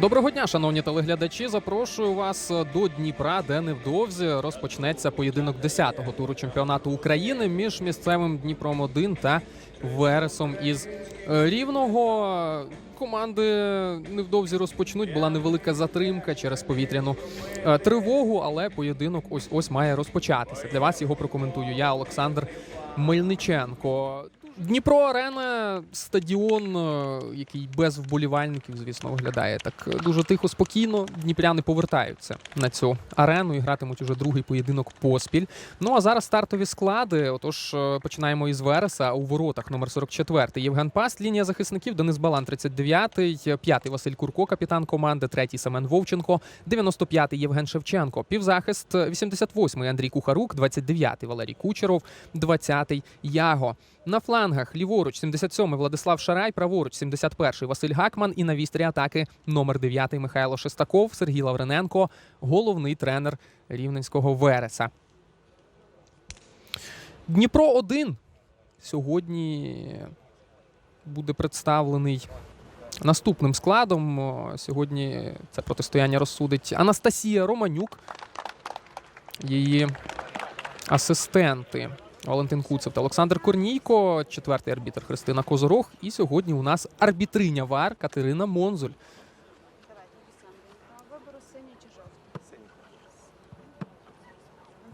Доброго дня, шановні телеглядачі. Запрошую вас до Дніпра, де невдовзі розпочнеться поєдинок 10-го туру чемпіонату України між місцевим Дніпром 1 та Вересом із е, Рівного. Команди невдовзі розпочнуть. Була невелика затримка через повітряну е, тривогу, але поєдинок ось ось має розпочатися. Для вас його прокоментую я, Олександр Мельниченко. Дніпро Арена стадіон, е, який без вболівальників, звісно, виглядає так е, дуже тихо, спокійно. Дніпряни повертаються на цю арену і гратимуть уже другий поєдинок поспіль. Ну а зараз стартові склади. Отож, е, починаємо із Вереса у воротах номер 44 Євген Паст, лінія захисників Денис Балан, 39-й, 5-й Василь Курко, капітан команди, 3-й Семен Вовченко, 95-й Євген Шевченко, півзахист, 88-й Андрій Кухарук, 29-й Валерій Кучеров, 20-й Яго. На флангах ліворуч 77-й Владислав Шарай, праворуч 71-й Василь Гакман і на вістрі атаки номер 9-й Михайло Шестаков, Сергій Лаврененко, головний тренер рівненського Вереса. Дніпро 1 сьогодні буде представлений наступним складом. Сьогодні це протистояння розсудить Анастасія Романюк, її асистенти. Валентин Куцев та Олександр Корнійко, четвертий арбітр Христина Козорог. І сьогодні у нас арбітриня ВАР Катерина Монзуль.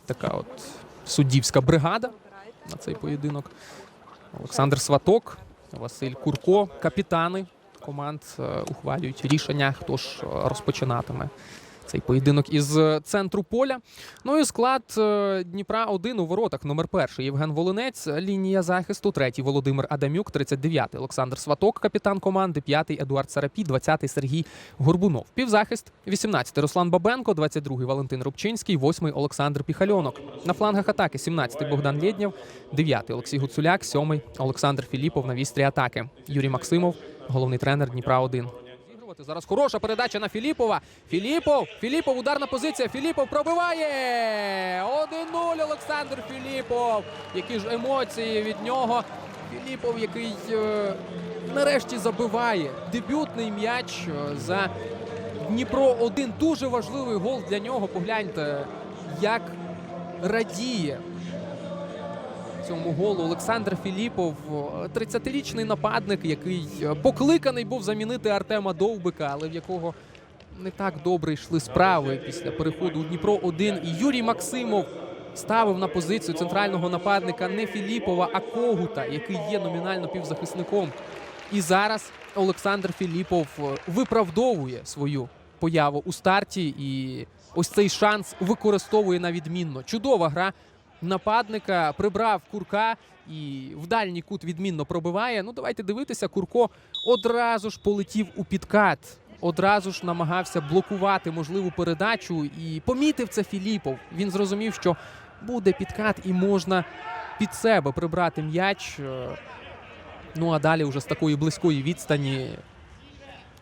Така от суддівська бригада на цей поєдинок. Олександр Сваток, Василь Курко, капітани команд е, ухвалюють рішення, хто ж е, розпочинатиме цей поєдинок із е, центру поля. Ну і склад е, Дніпра 1 у воротах. Номер перший Євген Волинець, лінія захисту, третій Володимир Адамюк, 39-й Олександр Сваток, капітан команди, п'ятий Едуард Сарапі, 20-й Сергій Горбунов. Півзахист, 18-й Руслан Бабенко, 22-й Валентин Рубчинський, 8-й Олександр Піхальонок. На флангах атаки 17-й Богдан Лєднєв, 9-й Олексій Гуцуляк, 7-й Олександр Філіпов на вістрі атаки. Юрій Максимов, головний тренер Дніпра 1. Зараз хороша передача на Філіпова. Філіпов, Філіпов, ударна позиція. Філіпов пробиває. 1-0 Олександр Філіпов. Які ж емоції від нього. Філіпов, який е, нарешті забиває дебютний м'яч е, за Дніпро 1. Дуже важливий гол для нього. Погляньте, як радіє цьому голу Олександр Філіпов, е, 30-річний нападник, який е, покликаний був замінити Артема Довбика, але в якого не так добре йшли справи після переходу у Дніпро 1 І Юрій Максимов ставив на позицію центрального нападника не Філіпова, а Когута, який є номінально півзахисником. І зараз Олександр Філіпов е, виправдовує свою появу у старті і ось цей шанс використовує на відмінно. Чудова гра нападника, прибрав курка і в дальній кут відмінно пробиває. Ну, давайте дивитися. Курко одразу ж полетів у підкат, одразу ж намагався блокувати можливу передачу і помітив це Філіпов. Він зрозумів, що буде підкат і можна під себе прибрати м'яч. Е, Ну а далі вже з такої близької відстані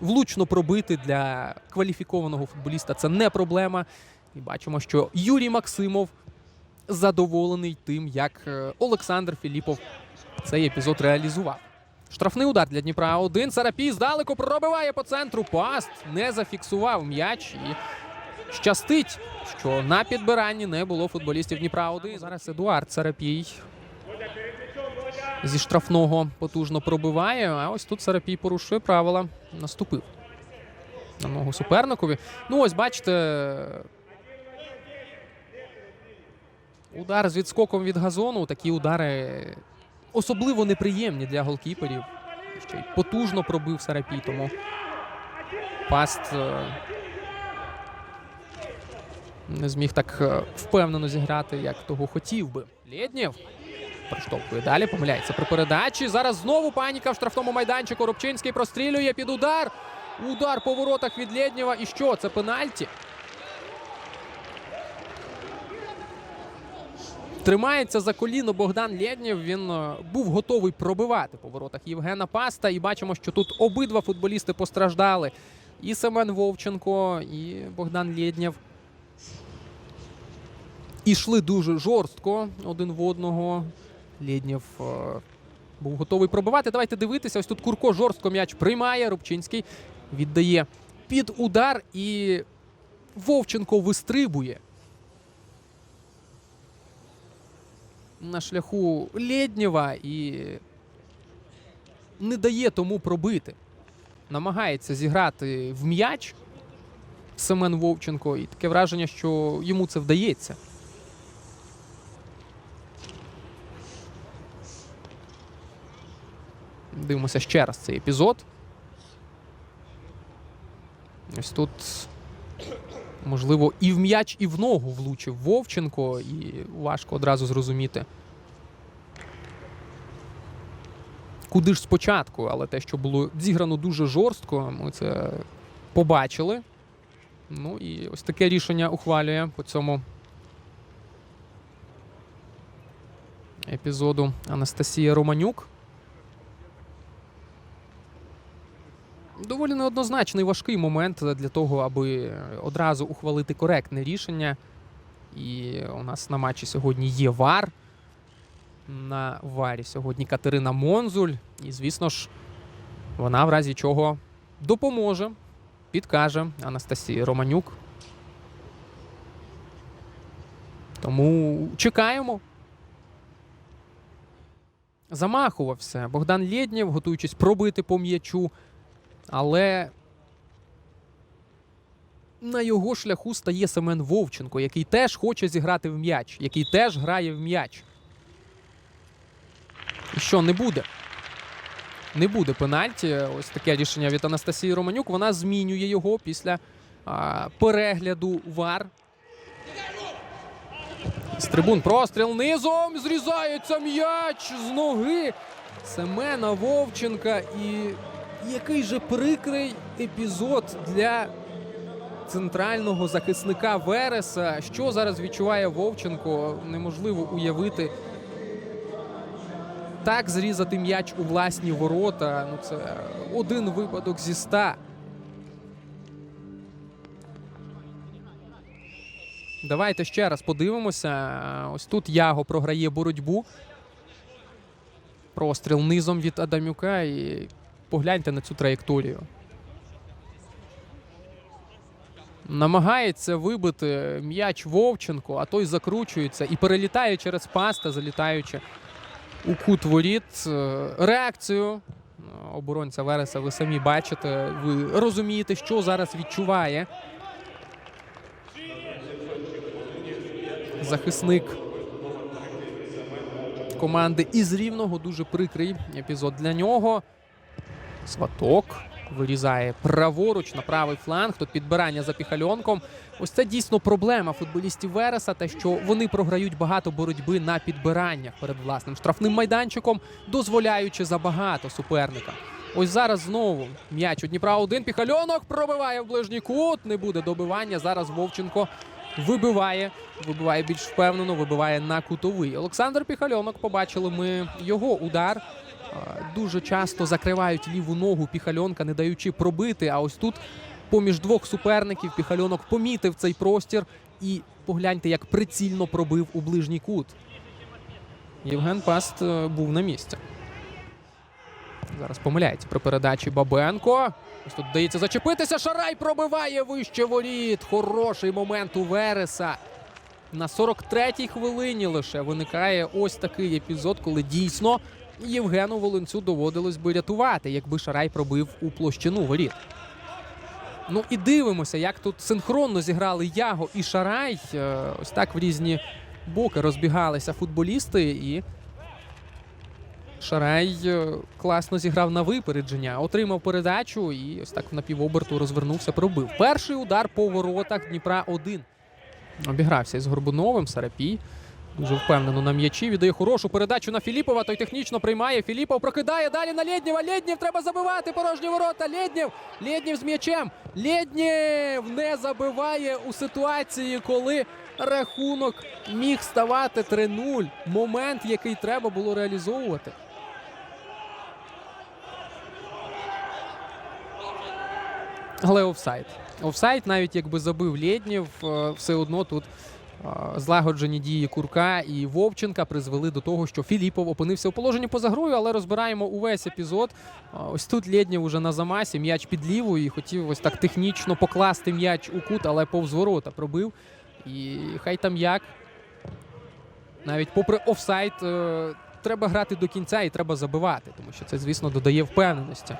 влучно пробити для кваліфікованого футболіста це не проблема. І бачимо, що Юрій Максимов задоволений тим, як е, Олександр Філіпов цей епізод реалізував. Штрафний удар для Дніпра 1. Сарапій здалеку пробиває по центру. Паст не зафіксував м'яч і щастить, що на підбиранні не було футболістів Дніпра 1. Зараз Едуард Сарапій зі штрафного потужно пробиває. А ось тут Сарапій порушує правила. Наступив на ногу суперникові. Ну, ось бачите. Удар з відскоком від газону. Такі удари особливо неприємні для голкіперів. Ще й потужно пробив Сарапій, тому паст е, не зміг так е, впевнено зіграти, як того хотів би. Лєднєв Приштовхує далі, помиляється при передачі. Зараз знову паніка в штрафному майданчику. Рубчинський прострілює під удар. Удар по воротах від Лєднєва. І що? Це пенальті. Тримається за коліно Богдан Лєднєв. Він е, був готовий пробивати по воротах Євгена Паста. І бачимо, що тут обидва футболісти постраждали. І Семен Вовченко, і Богдан Лєднєв. Ішли дуже жорстко один в одного. Лєднєв е, був готовий пробивати. Давайте дивитися. Ось тут Курко жорстко м'яч приймає. Рубчинський віддає під удар, і Вовченко вистрибує. На шляху Лєднєва і не дає тому пробити. Намагається зіграти в м'яч Семен Вовченко, і таке враження, що йому це вдається. Дивимося ще раз цей епізод. Ось тут, можливо, і в м'яч, і в ногу влучив Вовченко, і важко одразу зрозуміти. Куди ж спочатку, але те, що було зіграно дуже жорстко, ми це побачили. Ну і ось таке рішення ухвалює по цьому епізоду Анастасія Романюк. Доволі неоднозначний важкий момент для того, аби одразу ухвалити коректне рішення. І у нас на матчі сьогодні є ВАР. На варі сьогодні Катерина Монзуль. І, звісно ж, вона в разі чого допоможе, підкаже Анастасії Романюк. Тому чекаємо. Замахувався Богдан Лєднєв, готуючись пробити по м'ячу. Але на його шляху стає Семен Вовченко, який теж хоче зіграти в м'яч, який теж грає в м'яч. І що не буде? Не буде пенальті. Ось таке рішення від Анастасії Романюк. Вона змінює його після а, перегляду ВАР. З трибун простріл низом. Зрізається м'яч з ноги Семена Вовченка. І який же прикрий епізод для центрального захисника Вереса. Що зараз відчуває Вовченко, неможливо уявити. Так зрізати м'яч у власні ворота. Ну це один випадок зі ста. Давайте ще раз подивимося. Ось тут Яго програє боротьбу. Простріл низом від Адамюка. І погляньте на цю траєкторію. Намагається вибити м'яч Вовченко, а той закручується і перелітає через паста, залітаючи у кут воріт. Е, Реакцію е, оборонця Вереса ви самі бачите. Ви розумієте, що зараз відчуває захисник команди із рівного. Дуже прикрий епізод для нього. Сваток вирізає праворуч на правий фланг. Тут підбирання за піхальонком. Ось це дійсно проблема футболістів Вереса, те, що вони програють багато боротьби на підбираннях перед власним штрафним майданчиком, дозволяючи забагато суперникам. Ось зараз знову м'яч у Дніпра один. Піхальонок пробиває в ближній кут. Не буде добивання. Зараз Вовченко вибиває. Вибиває більш впевнено, вибиває на кутовий. Олександр Піхальонок. Побачили ми його удар. Дуже часто закривають ліву ногу піхальонка, не даючи пробити. А ось тут, поміж двох суперників, піхальонок помітив цей простір і погляньте, як прицільно пробив у ближній кут. Євген Паст е, був на місці. Зараз помиляється при передачі Бабенко. Ось тут вдається зачепитися. Шарай пробиває вище воріт. Хороший момент у Вереса. На 43-й хвилині лише виникає ось такий епізод, коли дійсно Євгену Волинцю доводилось би рятувати, якби Шарай пробив у площину воріт. Ну і дивимося, як тут синхронно зіграли Яго і Шарай. Е, Ось так в різні боки розбігалися футболісти. І Шарай е, класно зіграв на випередження, отримав передачу і ось так в напівоберту розвернувся, пробив. Перший удар по воротах Дніпра 1. Обігрався із Горбуновим, Сарапій. Дуже впевнено на м'ячі. Віддає хорошу передачу на Філіпова. Той технічно приймає. Філіпов прокидає далі на Лєднєва. Лєднєв треба забивати. Порожні ворота. Лєднєв. Лєднєв з м'ячем. Лєднєв не забиває у ситуації, коли рахунок міг ставати 3-0. Момент, який треба було реалізовувати. Але офсайд. Офсайд, навіть якби забив Лєднєв, е, все одно тут Злагоджені дії Курка і Вовченка призвели до того, що Філіпов опинився у положенні поза грою, але розбираємо увесь епізод. Ось тут Лєднєв уже на замасі, м'яч під лівою і хотів ось так технічно покласти м'яч у кут, але повз ворота пробив. І хай там як. Навіть попри офсайд, е, треба грати до кінця і треба забивати, тому що це, звісно, додає впевненості.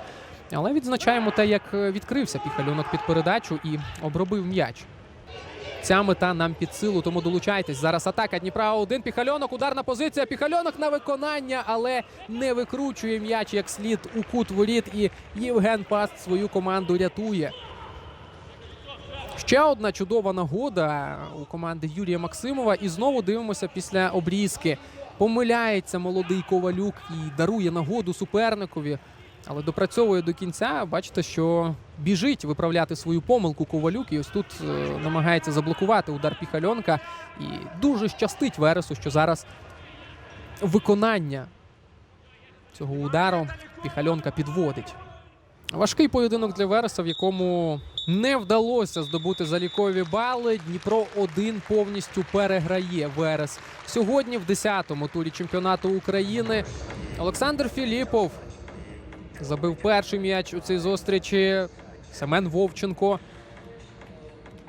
Але відзначаємо те, як е, відкрився піхальонок під передачу і обробив м'яч. Ця мета нам під силу, тому долучайтесь. Зараз атака Дніпра один піхальонок, ударна позиція. Піхальонок на виконання, але не викручує м'яч як слід у кут воріт. І Євген Паст свою команду рятує. Ще одна чудова нагода у команди Юрія Максимова. І знову дивимося після обрізки. Помиляється молодий ковалюк і дарує нагоду суперникові. Але допрацьовує до кінця. Бачите, що біжить виправляти свою помилку ковалюк. І ось тут е, намагається заблокувати удар піхальонка. І дуже щастить Вересу, що зараз виконання цього удару піхальонка підводить. Важкий поєдинок для Вереса, в якому не вдалося здобути залікові бали. Дніпро 1 повністю переграє Верес. Сьогодні, в 10-му турі чемпіонату України, Олександр Філіпов забив перший м'яч у цій зустрічі. Семен Вовченко.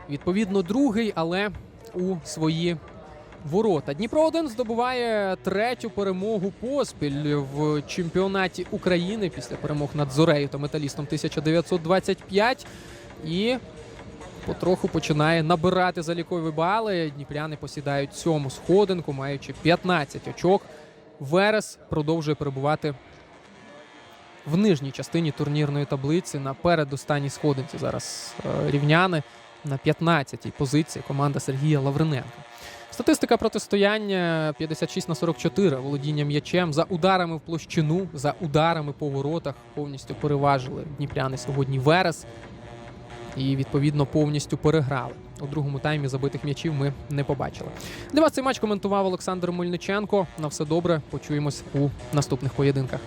Відповідно, другий, але у свої ворота. Дніпро 1 здобуває третю перемогу поспіль в чемпіонаті України після перемог над Зорею та металістом 1925. І потроху починає набирати залікові бали. Дніпряни посідають сьому сходинку, маючи 15 очок. Верес продовжує перебувати в нижній частині турнірної таблиці на передостанній сходинці. Зараз е, рівняни на 15-й позиції команда Сергія Лавриненка. Статистика протистояння 56 на 44. Володіння м'ячем за ударами в площину, за ударами по воротах повністю переважили дніпряни сьогодні Верес. І відповідно повністю переграли. У другому таймі забитих м'ячів ми не побачили. Для вас цей матч коментував Олександр Мельниченко. На все добре. Почуємось у наступних поєдинках.